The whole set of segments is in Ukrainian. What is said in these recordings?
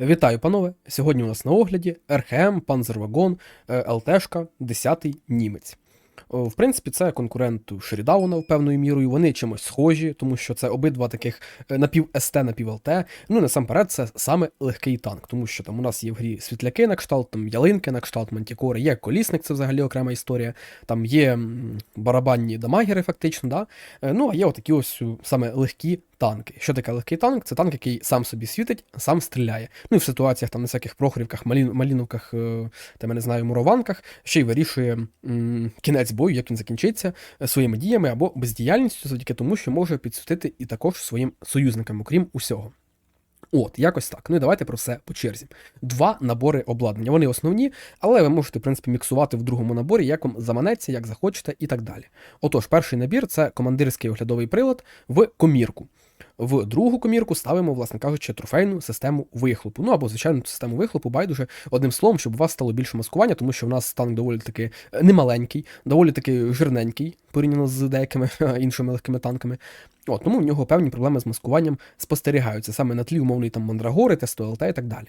Вітаю, панове! Сьогодні у нас на огляді РХМ, Панзервагон, е, ЛТшка, 10-й німець. В принципі, це конкурент Шерідауна певною мірою. Вони чимось схожі, тому що це обидва таких е, напів СТ, напів ЛТ. Ну, насамперед, це саме легкий танк, тому що там у нас є в грі світляки на кшталт, там ялинки на кшталт Мантікори, є колісник, це взагалі окрема історія. Там є барабанні дамагери, фактично, да? Е, ну а є отакі ось саме легкі танки. Що таке легкий танк? Це танк, який сам собі світить, сам стріляє. Ну і в ситуаціях там на всяких прохорівках, малі, маліновках, е, там я не знаю, мурованках, ще й вирішує м, кінець бою, як він закінчиться, е, своїми діями або бездіяльністю, завдяки тому, що може підсвітити і також своїм союзникам, окрім усього. От, якось так. Ну і давайте про все по черзі. Два набори обладнання. Вони основні, але ви можете, в принципі, міксувати в другому наборі, як вам заманеться, як захочете, і так далі. Отож, перший набір це командирський оглядовий прилад в комірку. В другу комірку ставимо, власне кажучи, трофейну систему вихлопу. Ну або, звичайно, систему вихлопу, байдуже, одним словом, щоб у вас стало більше маскування, тому що в нас танк доволі таки е, немаленький, доволі таки жирненький, порівняно з деякими іншими легкими танками. От, тому в нього певні проблеми з маскуванням спостерігаються саме на тлі умовної там мандрагори, тесту ЛТ і так далі.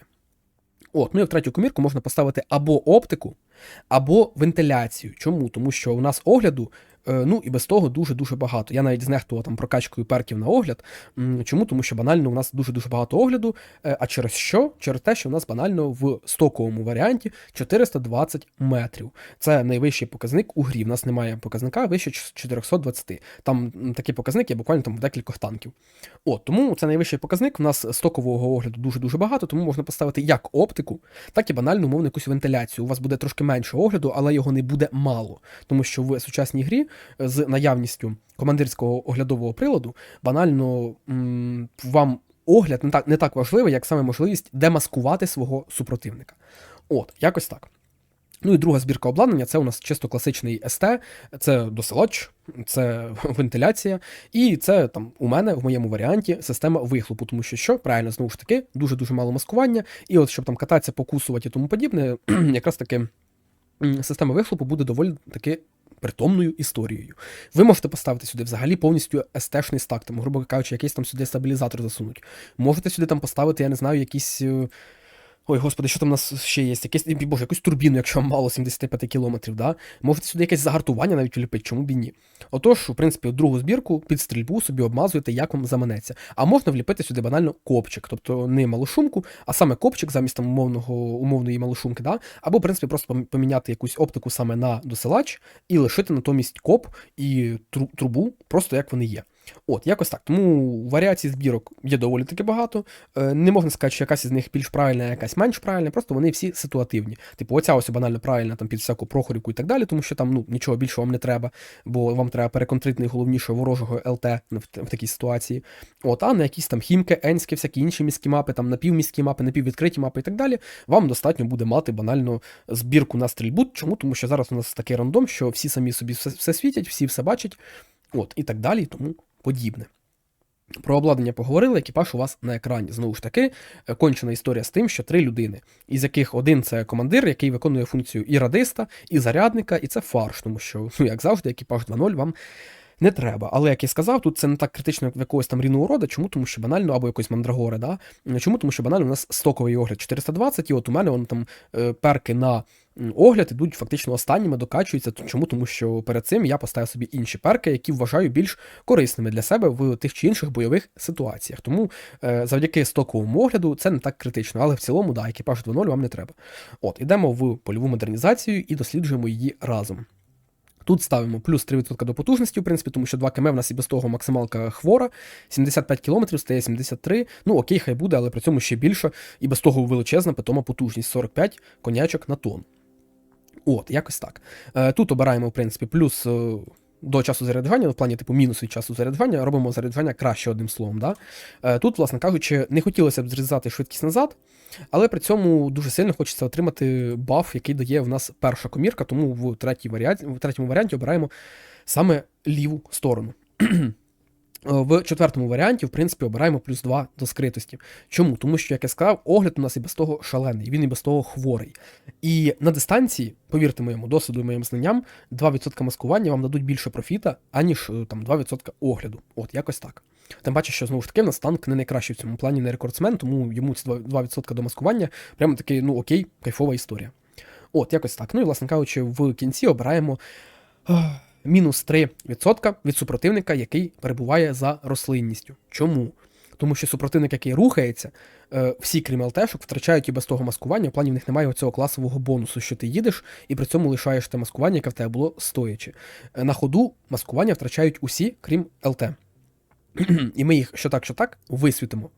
От, ну і в третю комірку можна поставити або оптику, або вентиляцію. Чому? Тому що у нас огляду, е, ну і без того дуже-дуже багато. Я навіть знехтував там прокачкою перків на огляд. Чому? Тому що банально у нас дуже-дуже багато огляду. Е, А через що? Через те, що у нас банально в стоковому варіанті 420 метрів. Це найвищий показник у грі. У нас немає показника вище 420. Там м, такий показник є буквально там в декількох танків. От, тому це найвищий показник. У нас стокового огляду дуже-дуже багато, тому можна поставити як оптику, так і банальну умовну якусь вентиляцію. У вас буде трошки менше огляду, але його не буде мало. Тому що в сучасній грі е, з наявністю командирського оглядового приладу банально м, вам огляд не так, не так важливий, як саме можливість демаскувати свого супротивника. От, якось так. Ну і друга збірка обладнання це у нас чисто класичний СТ, це досилач, це вентиляція, і це там у мене в моєму варіанті система вихлопу, тому що що правильно знову ж таки дуже-дуже мало маскування, і от щоб там кататися, покусувати і тому подібне, якраз таки система вихлопу буде доволі таки. Притомною історією. Ви можете поставити сюди взагалі повністю СТ-шний стак, там, грубо кажучи, якийсь там сюди стабілізатор засунуть. Можете сюди там поставити, я не знаю, якісь. Ой, господи, що там у нас ще є? Якийсь, і, боже, якусь турбіну, якщо вам мало 75 кілометрів, да? Можете сюди якесь загартування навіть вліпити, чому б і ні. Отож, в принципі, другу збірку під стрільбу собі обмазуєте, як вам заманеться. А можна вліпити сюди банально копчик, тобто не малошумку, а саме копчик замість там умовного, умовної малошумки, да? або, в принципі, просто поміняти якусь оптику саме на досилач і лишити натомість коп і трубу, просто як вони є. От, якось так. Тому варіацій збірок є доволі таки багато. Е, Не можна сказати, що якась із них більш правильна, а якась менш правильна, просто вони всі ситуативні. Типу, оця ось банально правильна там під всяку прохорівку і так далі, тому що там ну нічого більшого вам не треба, бо вам треба переконтрити найголовніше ворожого ЛТ в такій ситуації. От, а на якісь там хімки, енські, всякі інші міські мапи, там напівміські мапи, напіввідкриті мапи і так далі, вам достатньо буде мати банально збірку на стрільбу. Чому? Тому що зараз у нас такий рандом, що всі самі собі все, все світять, всі все бачать, от, і так далі, тому подібне. Про обладнання поговорили, екіпаж у вас на екрані. Знову ж таки, е, кончена історія з тим, що три людини, із яких один це командир, який виконує функцію і радиста, і зарядника, і це фарш, тому що, ну як завжди, екіпаж 2.0 вам не треба. Але як я сказав, тут це не так критично, як в якогось там рівного рода. Чому? Тому що банально, або якось мандрагори, да? Чому? Тому що банально у нас стоковий огляд 420, і от у мене вон там е, перки на огляд ідуть фактично останніми, докачуються. Чому? Тому що перед цим я поставив собі інші перки, які вважаю більш корисними для себе в тих чи інших бойових ситуаціях. Тому е, завдяки стоковому огляду це не так критично, але в цілому, да, екіпаж 2.0 вам не треба. От, ідемо в польову модернізацію і досліджуємо її разом. Тут ставимо плюс 3% до потужності, в принципі, тому що 2 км в нас і без того максималка хвора, 75 км стає 73. Ну окей, хай буде, але при цьому ще більше, і без того величезна питома потужність 45 конячок на тон. От, якось так. Е, Тут обираємо, в принципі, плюс. До часу заряджання, в плані типу мінус від часу заряджання, робимо заряджання краще одним словом. Да? Е, Тут, власне кажучи, не хотілося б зрізати швидкість назад, але при цьому дуже сильно хочеться отримати баф, який дає в нас перша комірка, тому в, третій варіант, в третьому варіанті обираємо саме ліву сторону. В четвертому варіанті, в принципі, обираємо плюс 2 до скритості. Чому? Тому що, як я сказав, огляд у нас і без того шалений, він і без того хворий. І на дистанції, повірте моєму досвіду і моїм знанням, 2% маскування вам дадуть більше профіта, аніж е, там 2% огляду. От, якось так. Тим паче, що знову ж таки в нас танк не найкращий в цьому плані, не рекордсмен, тому йому ці 2%, 2% до маскування прямо такий, ну окей, кайфова історія. От, якось так. Ну і, власне кажучи, в кінці обираємо мінус 3% від супротивника, який перебуває за рослинністю. Чому? Тому що супротивник, який рухається, е, всі, крім ЛТшок, втрачають і без того маскування. В плані в них немає цього класового бонусу, що ти їдеш, і при цьому лишаєш те маскування, яке в тебе було стоячи. Е, На ходу маскування втрачають усі, крім ЛТ. І ми їх що так, що так висвітимо.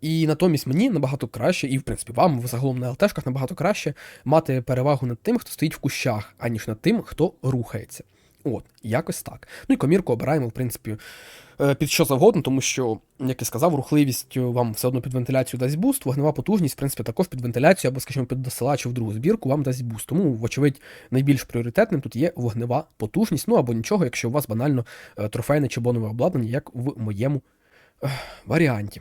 І натомість мені набагато краще, і в принципі вам загалом на ЛТшках набагато краще мати перевагу над тим, хто стоїть в кущах, аніж над тим, хто рухається. От, якось так. Ну і комірку обираємо, в принципі, е, під що завгодно, тому що, як я сказав, рухливість вам все одно під вентиляцію дасть буст, вогнева потужність, в принципі, також під вентиляцію або, скажімо, під досилач в другу збірку вам дасть буст. Тому, вочевидь, найбільш пріоритетним тут є вогнева потужність, ну або нічого, якщо у вас банально е, трофейне чи бонове обладнання, як в моєму е, варіанті.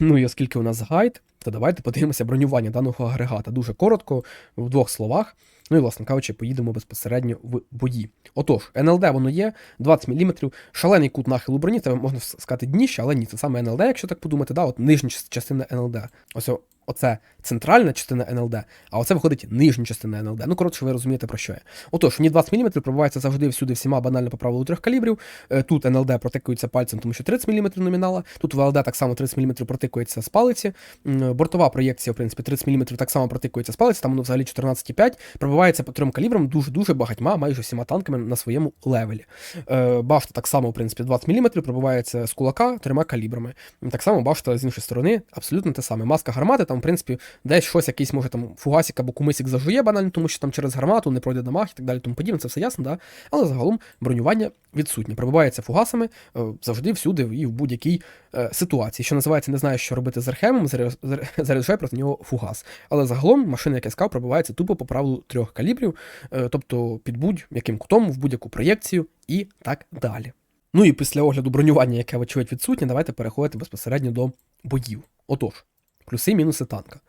Ну і оскільки у нас гайд, то давайте подивимося бронювання даного агрегата. Дуже коротко, в двох словах. Ну і, власне кажучи, поїдемо безпосередньо в бої. Отож, НЛД воно є, 20 мм, шалений кут нахилу броні, це можна сказати дніще, але ні, це саме НЛД, якщо так подумати, да, от нижня частина НЛД. Ось оце центральна частина НЛД, а оце виходить нижня частина НЛД. Ну, коротше, ви розумієте про що я. Отож, ні 20 мм пробивається завжди всюди всіма банально по правилу трьох калібрів. Е, Тут НЛД протикується пальцем, тому що 30 мм номінала. Тут ВЛД так само 30 мм протикується з палиці. Бортова проєкція, в принципі, 30 мм так само протикується з палиці, там воно взагалі 14,5. Пробивається по трьом калібрам дуже-дуже багатьма, майже всіма танками на своєму левелі. Е, Башта так само, в принципі, 20 мм пробивається з кулака трьома калібрами. Так само башта з іншої сторони, абсолютно те саме. Маска гармати, там, в принципі, десь щось, якийсь, може, там фугасик або кумисик зажує банально, тому що там через гармату не пройде дамаг і так далі, тому подібне, це все ясно, да? але загалом бронювання відсутнє. Пробивається фугасами е, завжди, всюди і в будь-якій е, ситуації. Що називається, не знаю, що робити з архемом, заря- заря- проти нього фугас. Але загалом машина, як я сказав, пробивається тупо по правилу трьох калібрів, е, тобто під будь-яким кутом, в будь-яку проєкцію і так далі. Ну і після огляду бронювання, яке, вочевидь, відсутнє, давайте переходити безпосередньо до боїв. Отож, плюси, мінуси танка.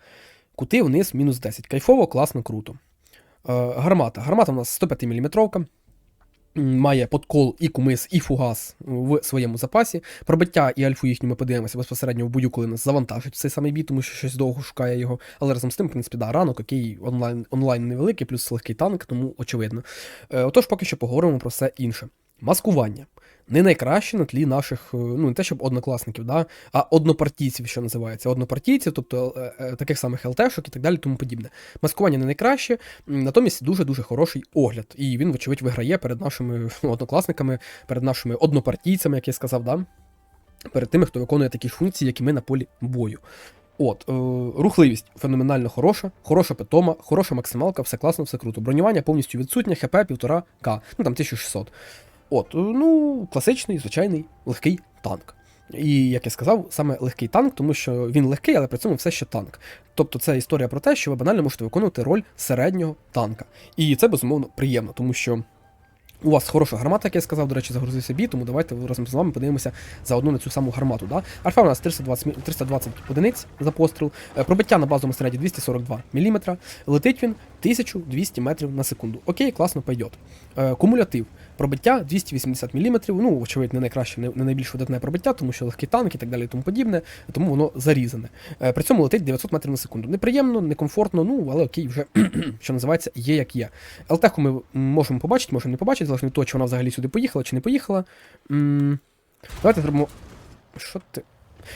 Кути вниз мінус 10. Кайфово, класно, круто. Е, гармата. Гармата у нас 105 мм. Має подкол і кумис, і фугас в своєму запасі. Пробиття і альфу їхню ми подивимося безпосередньо в бою, коли нас завантажить цей самий бій, тому що щось довго шукає його. Але разом з тим, в принципі, да, ранок, який онлайн, онлайн невеликий, плюс легкий танк, тому очевидно. Е, отож, поки що поговоримо про все інше. Маскування. Не найкраще на тлі наших, е, ну не те, щоб однокласників, да, а однопартійців, що називається. Однопартійців, тобто е, е, таких самих ЛТшок і так далі, тому подібне. Маскування не найкраще, натомість дуже-дуже хороший огляд. І він, вочевидь, виграє перед нашими ну, однокласниками, перед нашими однопартійцями, як я сказав, да, перед тими, хто виконує такі ж функції, і ми на полі бою. От, е, рухливість феноменально хороша, хороша питома, хороша максималка, все класно, все круто. Бронювання повністю відсутнє, хп 1,5к, ну там 1600. От, е, ну, класичний, звичайний, легкий танк. І, як я сказав, саме легкий танк, тому що він легкий, але при цьому все ще танк. Тобто це історія про те, що ви банально можете виконувати роль середнього танка. І це безумовно приємно, тому що. У вас хороша гармата, як я сказав, до речі, загрузився бій, тому давайте разом з вами подивимося заодно на цю саму гармату. Да? Альфа у нас 320, 320 одиниць за постріл, Е, пробиття на базовому снаряді 242 мм, летить він 1200 метрів на секунду. Окей, класно пойдет. Е, Кумулятив. Пробиття 280 мм, ну, очевидь, не найкраще, не, найбільш видатне пробиття, тому що легкий танк і так далі і тому подібне, тому воно зарізане. Е, При цьому летить 900 метрів на секунду. Неприємно, некомфортно, ну, але окей, вже, що називається, є як є. ЛТХу ми можемо побачити, можемо не побачити, залежно від того, чи вона взагалі сюди поїхала, чи не поїхала. М, Давайте зробимо. Що ти?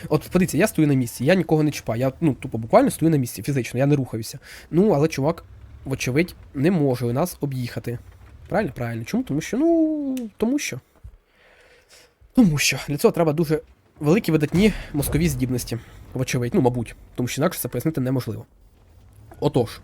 От подивіться, я стою на місці, я нікого не чіпаю. Я ну, тупо буквально стою на місці, фізично, я не рухаюся. Ну, але чувак, вочевидь, не може нас об'їхати. Правильно? Правильно. Чому? Тому що, ну. Тому що. Тому що для цього треба дуже великі видатні мозкові здібності. Вочевидь, ну, мабуть, тому що інакше це пояснити неможливо. Отож.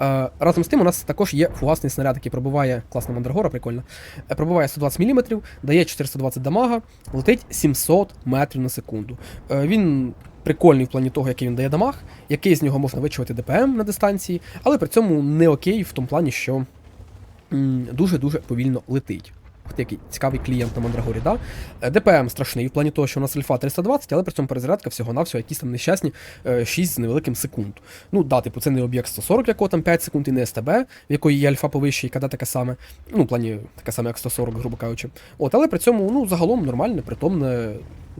Е, разом з тим, у нас також є фугасний снаряд, який пробиває класна мандрагора, прикольно. Е, пробиває 120 мм, дає 420 дамага, летить 700 метрів на секунду. Е, він прикольний в плані того, який він дає дамаг, який з нього можна вичувати ДПМ на дистанції, але при цьому не окей в тому плані, що дуже-дуже повільно летить. Який цікавий клієнт на Мандрагорі, да? Е, ДПМ страшний в плані того, що у нас альфа 320, але при цьому перезарядка всього-навсього якісь там нещасні е, 6 з невеликим секунд. Ну, да, типу, це не об'єкт 140, якого там 5 секунд, і не СТБ, в якої є альфа повище, і када таке саме. Ну, в плані таке саме, як 140, грубо кажучи. От, але при цьому, ну, загалом нормальне, притомне,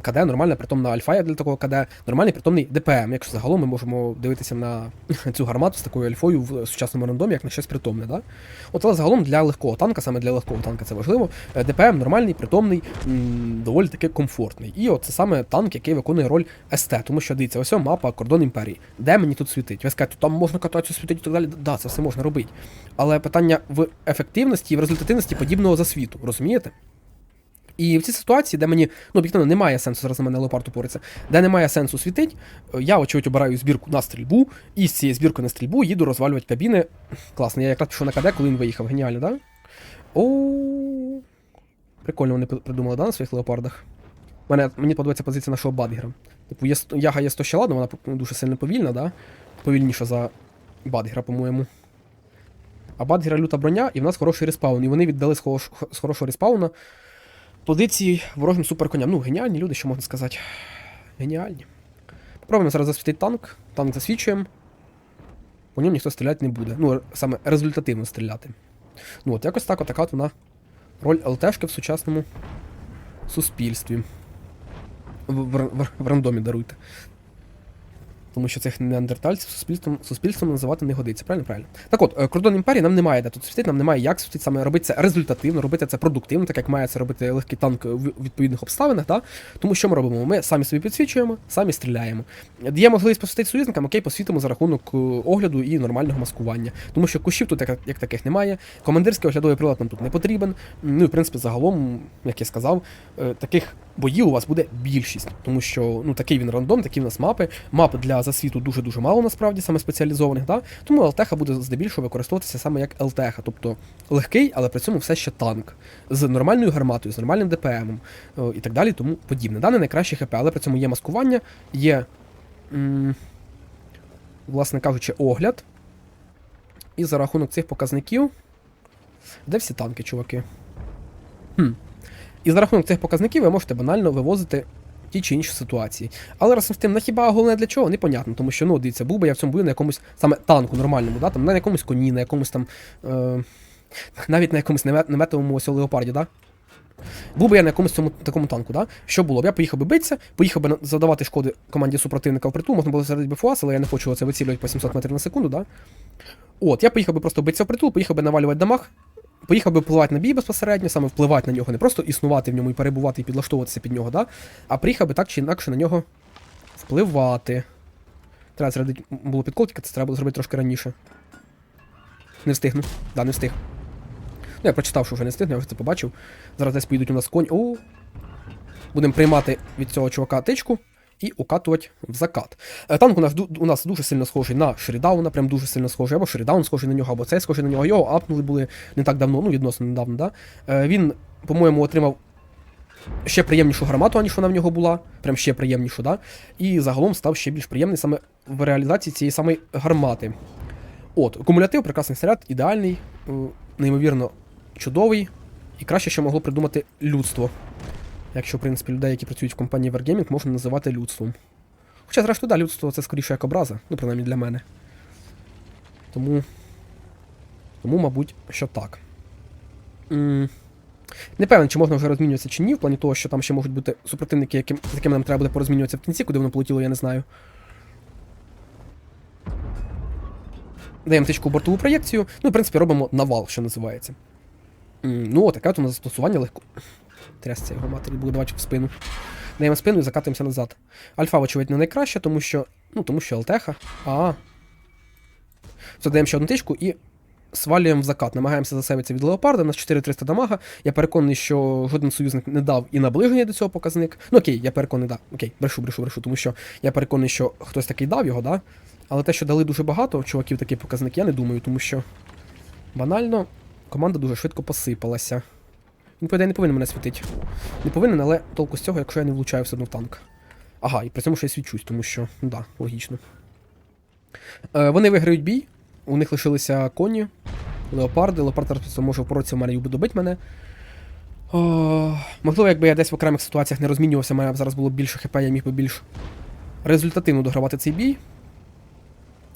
КД, нормальна притомна альфа для такого КД, нормальний притомний ДПМ. Якщо загалом ми можемо дивитися на цю гармату з такою альфою в сучасному рандомі, як на щось притомне. Да? От але загалом для легкого танка, саме для легкого танка це важливо. е, ДПМ нормальний, притомний, доволі таки комфортний. І от це саме танк, який виконує роль СТ, тому що дивіться, ось мапа кордон імперії. Де мені тут світить? Ви скажете, там можна кататися світить і так далі. Да, це все можна робити. Але питання в ефективності і в результативності подібного засвіту, розумієте? І в цій ситуації, де мені ну, об'єктивно немає сенсу, зараз на мене леопард упориться, де немає сенсу світить, е, я, очевидь, обираю збірку на стрільбу, і з цієї збірки на стрільбу їду розвалювати кабіни. Класно, я якраз пішов на КД, коли він виїхав. Геніально, да? О, Прикольно вони придумали, да, на своїх леопардах. Мене, мені подобається позиція нашого Бадгера. Типу, є, яга є 100 ще ладно, вона ну, дуже сильно повільна, да? Повільніша за Бадгера, по-моєму. А Бадгера люта броня, і в нас хороший респаун. І вони віддали з хорошого респауна позиції ворожим суперконям. Ну, геніальні люди, що можна сказати. Геніальні. Попробуємо зараз засвітити танк. Танк засвічуємо. По ньому ніхто стріляти не буде. Ну, саме результативно стріляти. Ну, от якось так, отака от вона роль ЛТшки в сучасному суспільстві. В, в, в, в рандомі даруйте. Тому що цих неандертальців суспільством, суспільством називати не годиться. Правильно? Правильно. Так от, е, кордон імперії нам немає де тут світити, нам немає як світити, саме робити це результативно, робити це продуктивно, так як має це робити легкий танк в відповідних обставинах. Да? Тому що ми робимо? Ми самі собі підсвічуємо, самі стріляємо. Є можливість посвітити союзникам, окей, посвітимо за рахунок е, огляду і нормального маскування. Тому що кущів тут як, як таких немає. Командирський оглядовий прилад нам тут не потрібен. Ну і в принципі, загалом, як я сказав, е, таких боїв у вас буде більшість, тому що ну такий він рандом, такі в нас мапи. Мап для засвіту дуже-дуже мало насправді, саме спеціалізованих, да? тому ЛТХ буде здебільшого використовуватися саме як ЛТХ, тобто легкий, але при цьому все ще танк з нормальною гарматою, з нормальним ДПМом і так далі, тому подібне. Да, не найкраще ХП, але при цьому є маскування, є, м, власне кажучи, огляд. І за рахунок цих показників. Де всі танки, чуваки? Хм. І за рахунок цих показників ви можете банально вивозити ті чи інші ситуації. Але разом з тим, на хіба головне для чого? Непонятно, тому що, ну, дивіться, був би я в цьому бою на якомусь саме танку нормальному, да? там, на якомусь коні, на якомусь там. Е... Навіть на якомусь немет- неметовому ось леопарді, да? Був би я на якомусь цьому такому танку, да? Що було б? Я поїхав би битися, поїхав би завдавати шкоди команді супротивника в притул, можна було зарядити БФУАС, але я не хочу це вицілювати по 700 метрів на секунду, да? От, я поїхав би просто битися в притул, поїхав би навалювати дамаг, поїхав би впливати на бій безпосередньо, саме впливати на нього, не просто існувати в ньому і перебувати і підлаштовуватися під нього, да? а приїхав би так чи інакше на нього впливати. Треба зрадити було підкол, тільки це треба було зробити трошки раніше. Не встигну. Да, не встиг. Ну, я прочитав, що вже не встигну, я вже це побачив. Зараз десь поїдуть у нас конь. О! Будемо приймати від цього чувака тичку і укатувати в закат. Е, Танк у нас, у нас дуже сильно схожий на Шерідауна, прям дуже сильно схожий, або Шерідаун схожий на нього, або цей схожий на нього. Його апнули були не так давно, ну відносно недавно, да? Е, Він, по-моєму, отримав ще приємнішу гармату, аніж вона в нього була. Прям ще приємнішу, да? І загалом став ще більш приємний саме в реалізації цієї самої гармати. От, кумулятив, прекрасний снаряд, ідеальний, е, неймовірно чудовий. І краще, що могло придумати людство. Якщо, в принципі, людей, які працюють в компанії Wargaming, можна називати людством. Хоча, зрештою, да, людство це скоріше як образа, ну, принаймні для мене. Тому. Тому, мабуть, що так. М, Не певен, чи можна вже розмінюватися чи ні, в плані того, що там ще можуть бути супротивники, яким, з якими нам треба буде порозмінюватися в кінці, куди воно полетіло, я не знаю. Даємо тичку бортову проєкцію. Ну, в принципі, робимо навал, що називається. Ну, таке от у нас застосування легко. Трясся його матері, буде давати в спину. Даємо спину і закатуємося назад. Альфа, вочевидь, не найкраще, тому що. Ну, тому що ЛТХ. А. Все, даємо ще одну тичку і свалюємо в закат. Намагаємося засейвитися від леопарда. У нас 4300 дамага. Я переконаний, що жоден союзник не дав і наближення до цього показник. Ну окей, я переконаний, да. Окей, брешу, брешу, брешу, тому що я переконаний, що хтось такий дав його, да. Але те, що дали дуже багато чуваків такий показник, я не думаю, тому що банально команда дуже швидко посипалася. Він, по не повинен мене світити. Не повинен, але толку з цього, якщо я не влучаю все одно в танк. Ага, і при цьому ще й свічусь, тому що, ну да, логічно. Е, вони виграють бій, у них лишилися коні, леопарди. Леопард зараз може впоротися в мене і добити мене. О, можливо, якби я десь в окремих ситуаціях не розмінювався, мене б зараз було більше хп, я міг би більш результативно догравати цей бій.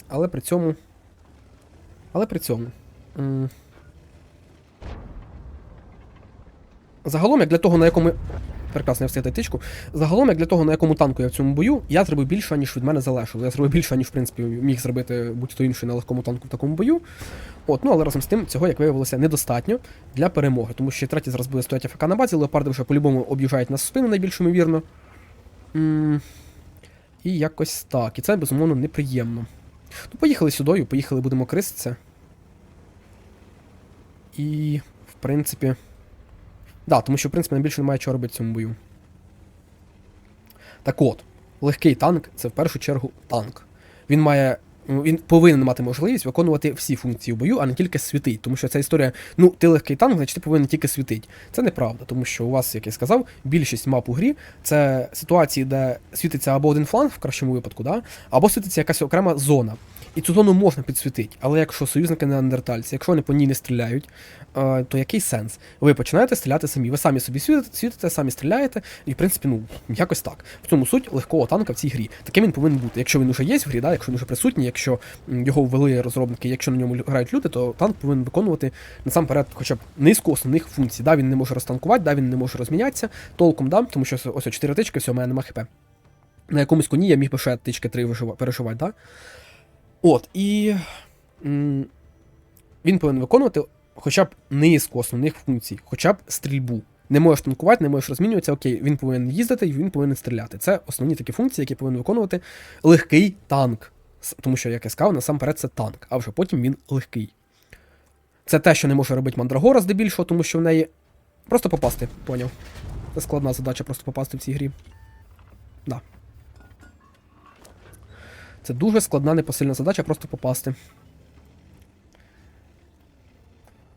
Але при цьому. Але при цьому. м, Загалом, як для того, на якому прекрасно я встигти тичку. Загалом, як для того, на якому танку я в цьому бою, я зробив більше, ніж від мене залежало. Я зробив більше, ніж в принципі міг зробити будь-хто інший на легкому танку в такому бою. От, ну але разом з тим, цього, як виявилося, недостатньо для перемоги, тому що третій зараз буде стояти АФК на базі, леопарди вже по-любому об'їжджають нас в спину найбільш ймовірно. І якось так. І це, безумовно, неприємно. Ну, поїхали сюдою, поїхали, будемо криситися. І, в принципі. Да, тому що, в принципі, найбільше немає чого робити в цьому бою. Так от, легкий танк це в першу чергу танк. Він має. Він повинен мати можливість виконувати всі функції в бою, а не тільки світить. Тому що ця історія, ну, ти легкий танк, значить ти повинен тільки світити. Це неправда, тому що у вас, як я сказав, більшість мап у грі це ситуації, де світиться або один фланг в кращому випадку, да? або світиться якась окрема зона. І цю зону можна підсвітити, але якщо союзники не андертальці, якщо вони по ній не стріляють, е, то який сенс? Ви починаєте стріляти самі, ви самі собі світите, світите, самі стріляєте, і в принципі, ну, якось так. В цьому суть легкого танка в цій грі. Таким він повинен бути. Якщо він уже є в грі, да, якщо він уже присутній, якщо його ввели розробники, якщо на ньому грають люди, то танк повинен виконувати насамперед хоча б низку основних функцій. Да, він не може розтанкувати, да, він не може розмінятися толком, да, тому що ось ось 4 тички, все, у мене нема хп. На якомусь коні я міг би ще тички 3 вишива- перешивати, да? От, і він повинен виконувати хоча б низку основних функцій, хоча б стрільбу. Не можеш танкувати, не можеш розмінюватися, окей, він повинен їздити і він повинен стріляти. Це основні такі функції, які повинен виконувати легкий танк. Тому що, як я сказав, насамперед це танк, а вже потім він легкий. Це те, що не може робити Мандрагора здебільшого, тому що в неї просто попасти, поняв. Це складна задача просто попасти в цій грі. Да. Це дуже складна, непосильна задача просто попасти.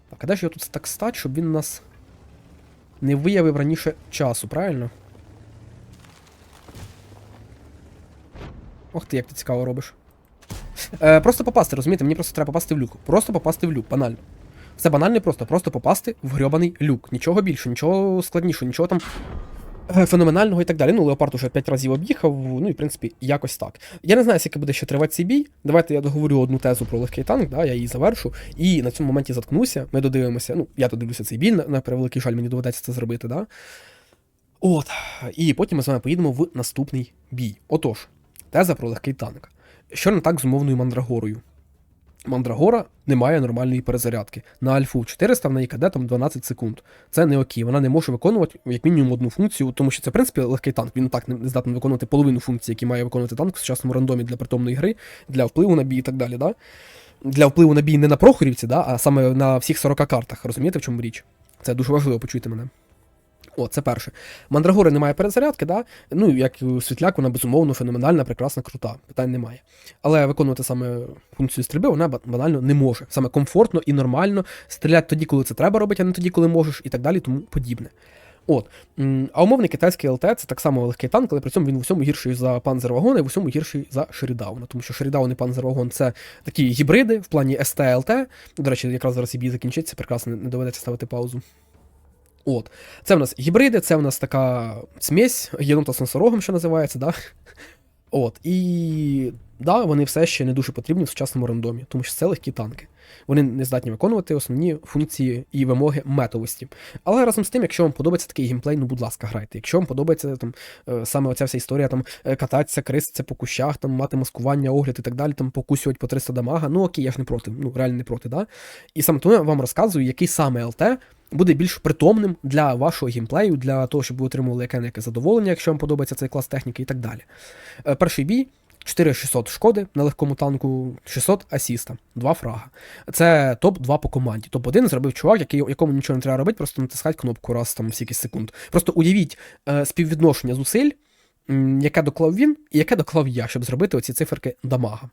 Так, а де ж його тут так стати, щоб він нас не виявив раніше часу, правильно? Ох ти, як ти цікаво робиш. Е, просто попасти, розумієте? Мені просто треба попасти в люк. Просто попасти в люк, банально. Все банально і просто, просто попасти в грьобаний люк. Нічого більше, нічого складнішого, нічого там феноменального і так далі. Ну, Леопард уже 5 разів об'їхав, ну і в принципі якось так. Я не знаю, скільки буде ще тривати цей бій. Давайте я договорю одну тезу про легкий танк, да, я її завершу. І на цьому моменті заткнуся. Ми додивимося. Ну, я додивлюся цей бій, на, на превеликий жаль, мені доведеться це зробити, да. От. І потім ми з вами поїдемо в наступний бій. Отож, теза про легкий танк. Що не так з умовною мандрагорою? Мандрагора не має нормальної перезарядки. На альфу 400 в неї каде там 12 секунд. Це не окей. Вона не може виконувати як мінімум одну функцію, тому що це, в принципі, легкий танк. Він так не здатний виконувати половину функцій, які має виконувати танк в сучасному рандомі для притомної гри, для впливу на бій і так далі. Да? Для впливу на бій не на Прохорівці, да? а саме на всіх 40 картах. Розумієте, в чому річ? Це дуже важливо, почуйте мене. О, це перше. Мандрагори немає перезарядки, да? ну як і світляк, вона безумовно феноменальна, прекрасна, крута. Питань немає. Але виконувати саме функцію стрільби вона банально не може. Саме комфортно і нормально стріляти тоді, коли це треба робити, а не тоді, коли можеш, і так далі, тому подібне. От. А умовний китайський ЛТ це так само легкий танк, але при цьому він в усьому гірший за панзервагон і в усьому гірший за Шерідауна. Тому що Шерідаун і панзервагон це такі гібриди в плані СТ ЛТ. До речі, якраз зараз і бій закінчиться, прекрасно не доведеться ставити паузу. От. Це в нас гібриди, це в нас така смесь, єнота з носорогом, що називається, да? От. І да, вони все ще не дуже потрібні в сучасному рандомі, тому що це легкі танки. Вони не здатні виконувати основні функції і вимоги метовості. Але разом з тим, якщо вам подобається такий геймплей, ну будь ласка, грайте. Якщо вам подобається там е, саме оця вся історія, там е, кататися, криситися по кущах, там мати маскування, огляд і так далі, там покусювати по 300 дамага, ну окей, я ж не проти, ну реально не проти, да? І саме тому я вам розказую, який саме ЛТ буде більш притомним для вашого геймплею, для того, щоб ви отримували яке-неяке задоволення, якщо вам подобається цей клас техніки і так далі. Е, Перший бій. 4600 шкоди на легкому танку, 600 асіста, 2 фрага. Це топ-2 по команді. Топ-1 зробив чувак, який, якому нічого не треба робити, просто натискати кнопку раз там в стільки секунд. Просто уявіть е, співвідношення зусиль, яке доклав він, і яке доклав я, щоб зробити оці циферки дамага.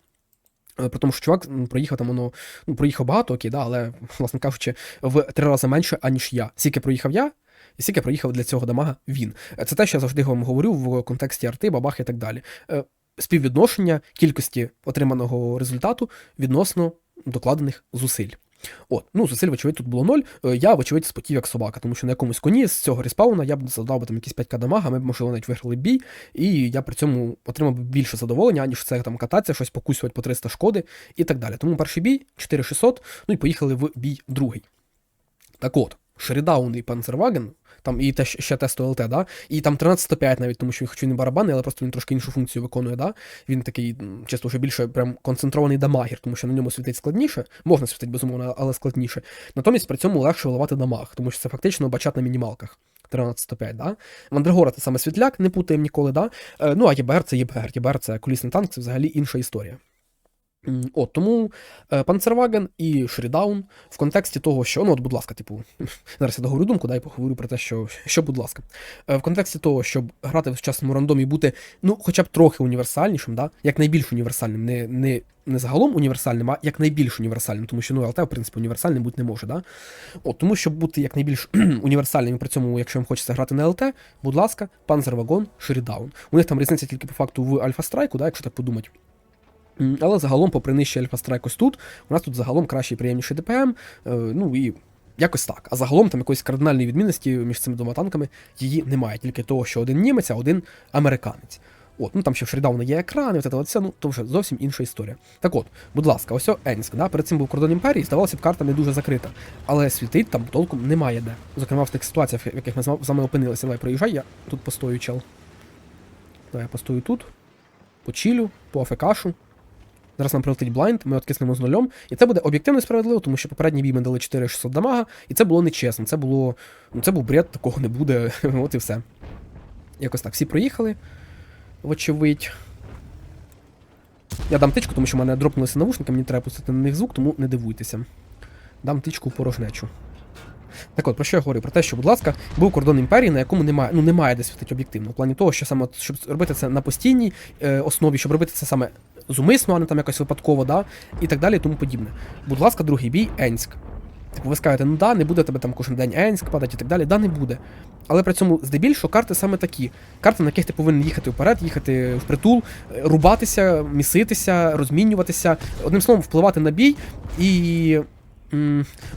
Е, При тому, що чувак проїхав там воно, ну, проїхав багато, окей, да, але, власне кажучи, в три рази менше, аніж я. Скільки проїхав я, і скільки проїхав для цього дамага він. Е, Це те, що я завжди вам говорю в контексті арти, бабах і так далі. Співвідношення кількості отриманого результату відносно докладених зусиль. От, ну, зусиль, вочевидь, тут було ноль. Е, Я, вочевидь, спотів як собака, тому що на якомусь коні з цього респауна я б задав би там якісь 5к дамага, ми б, можливо, навіть виграли бій, і я при цьому отримав би більше задоволення, аніж це там кататися, щось покусувати по 300 шкоди і так далі. Тому перший бій 4600, ну і поїхали в бій другий. Так от, Шерідаун і Панцерваген Там і те, ще тесту ЛТ, да? І там 13.105 навіть, тому що він хоч і барабанний, але просто він трошки іншу функцію виконує, да? Він такий, чисто вже більше прям концентрований дамагер, тому що на ньому світить складніше, можна світити, безумовно, але складніше. Натомість при цьому легше виливати дамаг, тому що це фактично бачат на мінімалках. 13.105, да? Мандрагора це саме світляк, не путаємо ніколи, да? Е, ну, а ЄБР це ЄБР. ЄБР це колісний танк, це взагалі інша історія. От, тому е, Панцерваген і Шрідаун в контексті того, що, ну от, будь ласка, типу, зараз я договорю думку, дай поговорю про те, що, що будь ласка. Е, В контексті того, щоб грати в сучасному рандомі бути, ну, хоча б трохи універсальнішим, да? як найбільш універсальним, не, не, не загалом універсальним, а як найбільш універсальним, тому що ну, ЛТ, в принципі, універсальним бути не може. Да? От, тому, щоб бути як найбільш універсальним, і при цьому, якщо вам хочеться грати на ЛТ, будь ласка, Панзервагон, Шрідаун. У них там різниця тільки по факту в Альфа Страйку, да, якщо так подумати. Але загалом, попри нижче Альфа Страйк ось тут, у нас тут загалом кращий і приємніший ДПМ, е, ну і якось так. А загалом там якоїсь кардинальної відмінності між цими двома танками її немає, тільки того, що один німець, а один американець. От, ну там ще в Шрідауна є екрани, от це, ну то вже зовсім інша історія. Так от, будь ласка, ось Енськ, да? перед цим був кордон імперії, здавалося б, карта не дуже закрита. Але світить там толком немає де. Зокрема, в тих ситуаціях, в яких ми з вами опинилися. Давай, проїжджай, я тут постою, чел. Давай я постою тут, почілю, по АФКшу. Зараз нам прилетить блайнд, ми откиснемо з нульом, і це буде об'єктивно справедливо, тому що попередній бій ми дали 4600 дамага, і це було нечесно. Це було. Ну, це був бред, такого не буде. От і все. Якось так. Всі проїхали, вочевидь. Я дам тичку, тому що в мене дропнулися навушники, мені треба пустити на них звук, тому не дивуйтеся. Дам тичку в порожнечу. Так от, про що я говорю? Про те, що, будь ласка, був кордон імперії, на якому немає, ну немає де світити об'єктивно. В плані того, що саме щоб робити це на постійній е, основі, щоб робити це саме зумисно, а не там якось випадково, да, і так далі, і тому подібне. Будь ласка, другий бій, Енськ. Типу, ви скажете, ну да, не буде тебе там кожен день Енськ падати і так далі. Да, не буде. Але при цьому здебільшого карти саме такі. Карти, на яких ти повинен їхати вперед, їхати впритул, е, рубатися, міситися, розмінюватися, одним словом, впливати на бій і.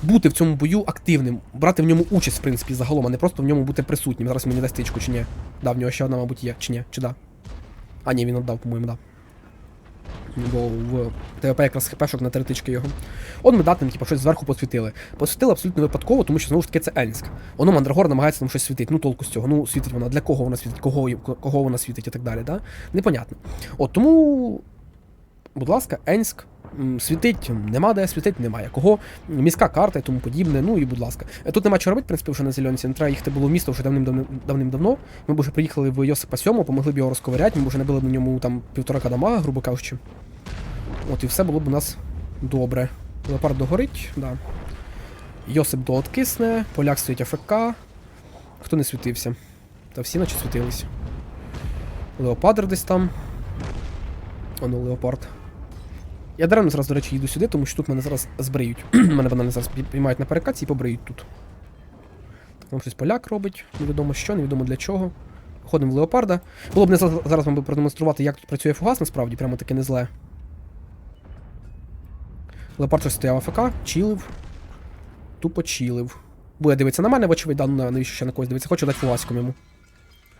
Бути в цьому бою активним, брати в ньому участь, в принципі, загалом, а не просто в ньому бути присутнім. Зараз мені дасть тичку чи ні. Да, в нього ще одна, мабуть, є, чи ні, чи да. А, ні, він віддав, по-моєму, да. Бо в ТВП якраз хпшок на три його. От ми датним, типу, щось зверху посвітили. Посвітили абсолютно випадково, тому що знову ж таки це Енськ. Воно Мандрагор намагається там щось світити. Ну толку з цього. Ну, світить вона. Для кого вона світить, кого, кого вона світить і так далі. Да? Непонятно. От тому, будь ласка, Енськ. Світить нема де, світить немає кого. Міська карта і тому подібне. Ну і будь ласка. Е, Тут нема чого робити, в принципі, вже на зеленці. Не треба їхати було в місто вже давним-давним- давним-давно. Ми б вже приїхали в Йосипа 7, помогли б його розковиряти, ми вже набили на ньому там півтора кадама, грубо кажучи. От і все було б у нас добре. Леопард догорить, да. Йосип дооткисне, поляк стоїть АФК. Хто не світився? Та всі наче світились. Леопардр десь там. Оно леопард. Я даремно зараз, до речі, їду сюди, тому що тут мене зараз збриють. мене банально зараз пі- піймають на перекаці і побриють тут. Там щось поляк робить, невідомо що, невідомо для чого. Ходимо в леопарда. Було б не зараз вам би продемонструвати, як тут працює фугас, насправді, прямо таке не зле. Леопард щось стояв АФК, чілив. Тупо чілив. Буде дивитися на мене, вочевидь, да, ну навіщо ще на когось дивитися, хочу дати фугасиком йому.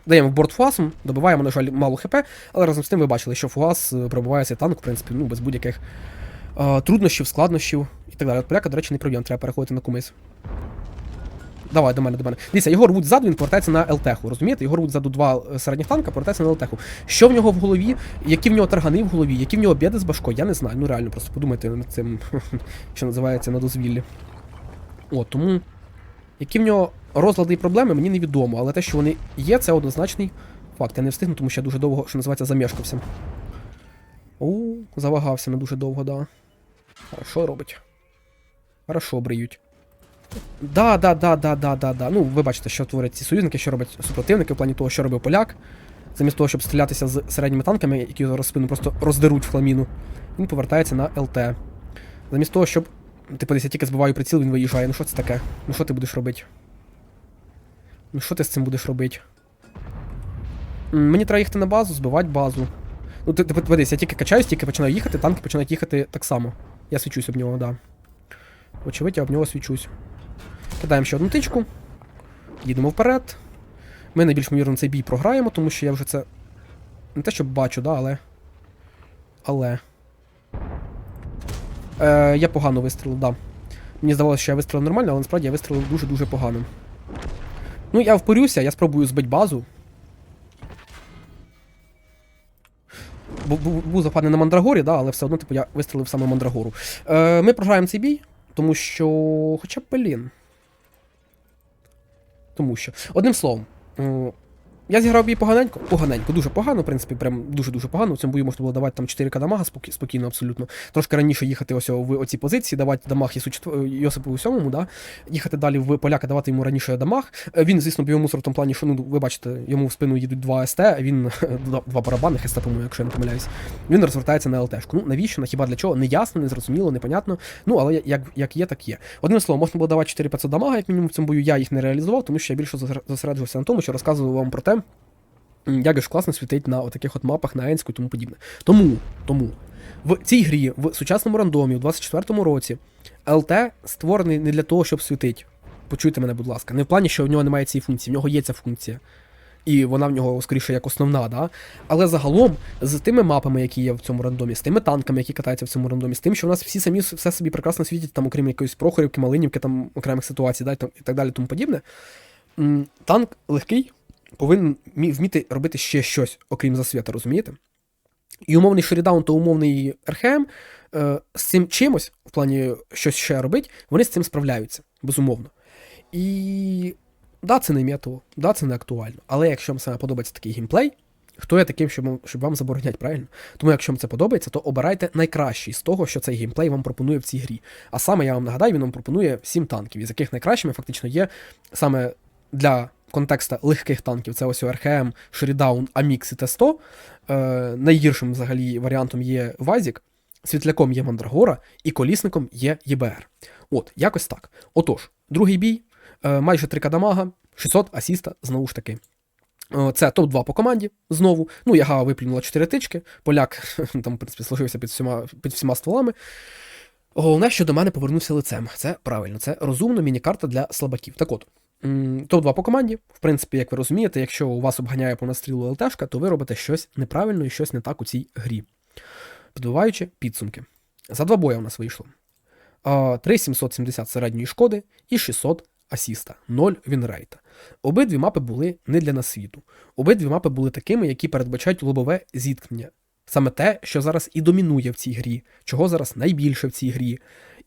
Даємо борт фугасом, добиваємо, на жаль, мало хп, але разом з тим ви бачили, що фугас е, пробиває цей танк, в принципі, ну, без будь-яких е, труднощів, складнощів і так далі. От поляка, до речі, не проблем, треба переходити на кумис. Давай, до мене, до мене. Дивіться, його рвуть ззаду, він повертається на ЛТХу, розумієте? Його рвуть ззаду два е, середніх танка, повертається на ЛТХу. Що в нього в голові, які в нього таргани в голові, які в нього біди з башкою, я не знаю. Ну реально, просто подумайте над цим, що називається на дозвіллі. О, тому. Які в нього розлади і проблеми, мені невідомо, але те, що вони є, це однозначний факт. Я не встигну, тому що я дуже довго, що називається, замешкався. О, завагався на дуже довго, да. Хорошо робить. Хорошо бриють. Да, да, да, да, да, да, да. Ну, ви бачите, що творять ці союзники, що роблять супротивники в плані того, що робив поляк. Замість того, щоб стрілятися з середніми танками, які зараз спину просто роздеруть в хламіну, він повертається на ЛТ. Замість того, щоб. Типу, десь я тільки збиваю приціл, він виїжджає. Ну що це таке? Ну що ти будеш робити? Ну що ти з цим будеш робити? Мені треба їхати на базу, збивати базу. Ну, ти, подивись, я тільки качаюсь, тільки починаю їхати, танки починають їхати так само. Я свічусь об нього, да. Очевидь, я об нього свічусь. Кидаємо ще одну тичку. Їдемо вперед. Ми найбільш ймовірно цей бій програємо, тому що я вже це. Не те, що бачу, да, але. Але. Е, я погано вистрілив, да. Мені здавалося, що я вистрілив нормально, але насправді я вистрілив дуже-дуже погано. Ну, я впорюся, я спробую збити базу. Бу- бу- Був западний на Мандрагорі, да, але все одно, типу, я вистрілив саме Мандрагору. Е, ми програємо цей бій, тому що. Хоча б блін. Тому що. Одним словом. Я зіграв бій поганенько, поганенько, дуже погано, в принципі, прям дуже-дуже погано. В цьому бою можна було давати там 4 дамага спокі- спокійно, абсолютно. Трошки раніше їхати ось в оці позиції, давати дамаг четвер- Йосипу сьомому, да? їхати далі в поляка, давати йому раніше дамаг. Е, Він, звісно, біомусор в тому плані, що ну, ви бачите, йому в спину їдуть два СТ, а він два- барабани, СТ, по-моєму, якщо я не помиляюсь. Він розвертається на ЛТшку. Ну навіщо? На хіба для чого? Неясно, незрозуміло, непонятно. Ну, але як, як є, так є. Одним словом, можна було давати 4500 дамага, як мінімум в цьому бою. Я їх не реалізував, тому що я більше зосереджувався на тому, що розказував вам про те, як ж класно світить на таких от мапах на Енську і тому подібне. Тому, тому в цій грі, в сучасному рандомі, у 24-му році, ЛТ створений не для того, щоб світить. Почуйте мене, будь ласка. Не в плані, що в нього немає цієї функції, в нього є ця функція. І вона в нього скоріше як основна, да? Але загалом, з тими мапами, які є в цьому рандомі, з тими танками, які катаються в цьому рандомі, з тим, що у нас всі самі все собі прекрасно світять, там, окрім якоїсь Прохорівки, Малинівки, там окремих ситуацій, да, і так далі, тому подібне. Танк легкий повинен вміти робити ще щось, окрім засвіта, розумієте? І умовний шерідаун та умовний РХМ е, з цим чимось, в плані щось ще робить, вони з цим справляються, безумовно. І да, це не метово, да, це не актуально. Але якщо вам саме подобається такий геймплей, хто я таким, щоб, щоб вам заборонять, правильно? Тому якщо вам це подобається, то обирайте найкращий з того, що цей геймплей вам пропонує в цій грі. А саме я вам нагадаю, він вам пропонує 7 танків, із яких найкращими фактично є саме для контекста легких танків. Це ось РХМ, Шерідаун, Амікс і Т-100. Е, найгіршим взагалі варіантом є Вазік, світляком є Мандрагора, і колісником є ЄБР. От, якось так. Отож, другий бій, е, майже 3 дамага, 600 асіста, знову ж таки. Е, Це топ-2 по команді знову. Ну, Яга виплюнула 4 тички. Поляк там, в принципі, сложився під всіма, під всіма стволами. Головне, що до мене повернувся лицем. Це правильно, це розумна міні-карта для слабаків. Так от, топ-2 по команді. В принципі, як ви розумієте, якщо у вас обганяє по настрілу ЛТшка, то ви робите щось неправильно і щось не так у цій грі. Підбиваючи підсумки. За два боя у нас вийшло. А, 3770 середньої шкоди і 600 асіста, 0 вінрейта. Обидві мапи були не для нас світу. Обидві мапи були такими, які передбачають лобове зіткнення. Саме те, що зараз і домінує в цій грі, чого зараз найбільше в цій грі.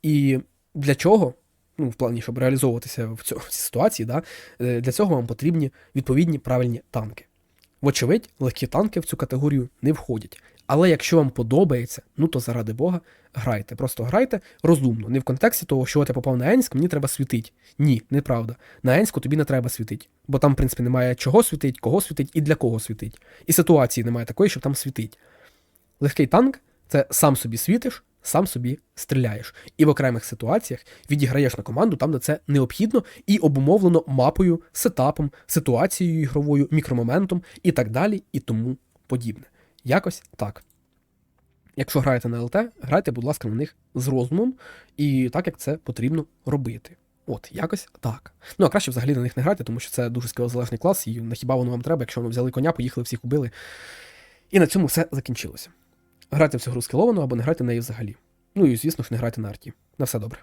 І для чого, ну, в плані, щоб реалізовуватися в, цій ситуації, да, е, для цього вам потрібні відповідні правильні танки. Вочевидь, легкі танки в цю категорію не входять. Але якщо вам подобається, ну то заради Бога, грайте. Просто грайте розумно, не в контексті того, що от я попав на Енськ, мені треба світить. Ні, неправда. На Енську тобі не треба світить. Бо там, в принципі, немає чого світить, кого світить і для кого світить. І ситуації немає такої, щоб там світить. Легкий танк це сам собі світиш, сам собі стріляєш. І в окремих ситуаціях відіграєш на команду там, де це необхідно, і обумовлено мапою, сетапом, ситуацією ігровою, мікромоментом і так далі, і тому подібне. Якось так. Якщо граєте на ЛТ, грайте, будь ласка, на них з розумом і так, як це потрібно робити. От, якось так. Ну, а краще взагалі на них не грати, тому що це дуже скілозалежний клас, і на хіба воно вам треба, якщо воно взяли коня, поїхали, всіх убили. І на цьому все закінчилося. Грайте в цю гру скіловано або не грати в неї взагалі. Ну і звісно ж, не грати на арті. На все добре.